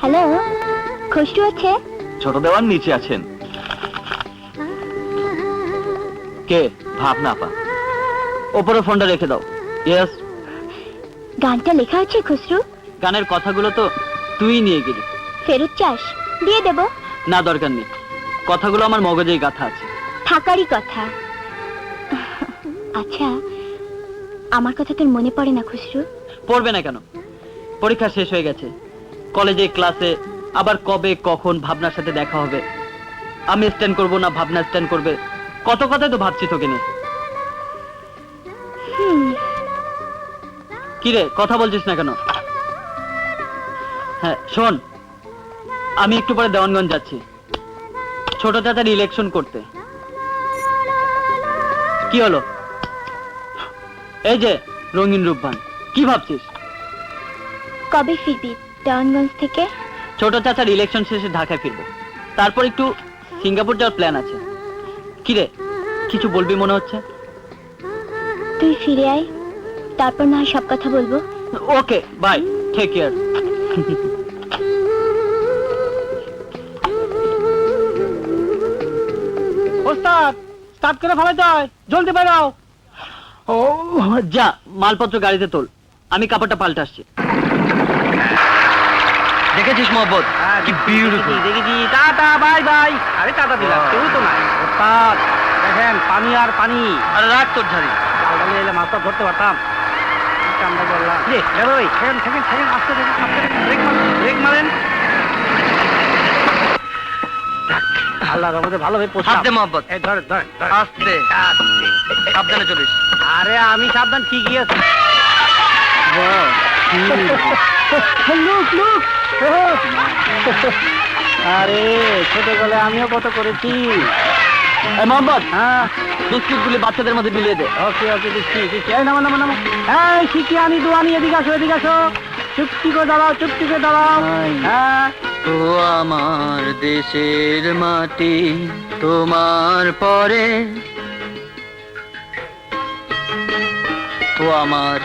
Hello Khasru আছে? ছোট দেওয়ান নিচে আছেন। কে? ভাবনা আপা। ওপরে ফোনটা রেখে দাও। ইয়েস গানটা লেখা আছে খুশরু গানের কথাগুলো তো তুই নিয়ে গেলি। ফেরত চাস? দিয়ে দেব। না দরকার নেই। কথাগুলো আমার মগজেই গাথা আছে। থাকারই কথা। আচ্ছা আমার কথা তোর মনে পড়ে না খুশরু পড়বে না কেন? পরীক্ষা শেষ হয়ে গেছে। কলেজে ক্লাসে আবার কবে কখন ভাবনার সাথে দেখা হবে? আমি স্ট্যান্ড করব না ভাবনা স্ট্যান্ড করবে? কত কথাই তো ভাবছি তোকে নিয়ে। হুম। কি রে কথা বলছিস না কেন? হ্যাঁ শোন আমি একটু পরে দেওয়ানগঞ্জ যাচ্ছি। ছোট চাচার ইলেকশন করতে। কি হলো? এই যে রঙিন রূপবান কি ভাবছিস? কবে ফিরবি দেওয়ানগঞ্জ থেকে? ছোট চাচার ইলেকশন শেষে ঢাকায় ফিরবো। তারপর একটু সিঙ্গাপুর যাওয়ার প্ল্যান আছে। কি রে কিছু বলবি মনে হচ্ছে? তুই ফিরে আয় তারপর না হয় সব কথা বলব। ওকে বাই টেক কেয়ার ওস্তাদ স্টার্ট করে ফেলাতে হয় জলদি বেরাও ও যা মালপত্র গাড়িতে তোল। আমি কাপড়টা পাল্টে আসছি। দেখেছিস মোহব্বত? কি বিউটিফুল দেখেছি টাটা বাই বাই। আরে টাটা দিলাম কেউ তো নাই। ওস্তাদ দেখেন পানি আর পানি। আরে রাখ তোর ঝাড়ি। এলে মাছটা ধরতে পারতাম। কামড়া করলাম রে বেরোই সেকেন্ড সেকেন্ড সেকেন্ড আস্তে ব্রেক মারেন ব্রেক মারেন। আল্লাহ রহমতে পোষাম হাত দে মোহব্বত। এই ধর ধর ধর। আস্তে সাবধানে চলিস। আরে আমি সাবধান ঠিকই আছি। লুক লুক আরে ছোট গলে আমিও কত করেছি। মোহাম্মদ হ্যাঁ। বিস্কুট গুলি বাচ্চাদের মধ্যে বিলিয়ে দে। ওকে ওকে দিচ্ছি দিচ্ছি। এই নামো নামো নামো। এই শিখি আনি দুয়ানি এদিকে আসো এদিকে আসো। চুপটি করে দাঁড়াও চুপটি করে দাঁড়াও। হ্যাঁ। তো আমার দেশের মাটি তোমার পরে আমার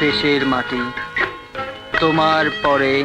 দেশের মাটি। তোমার পরে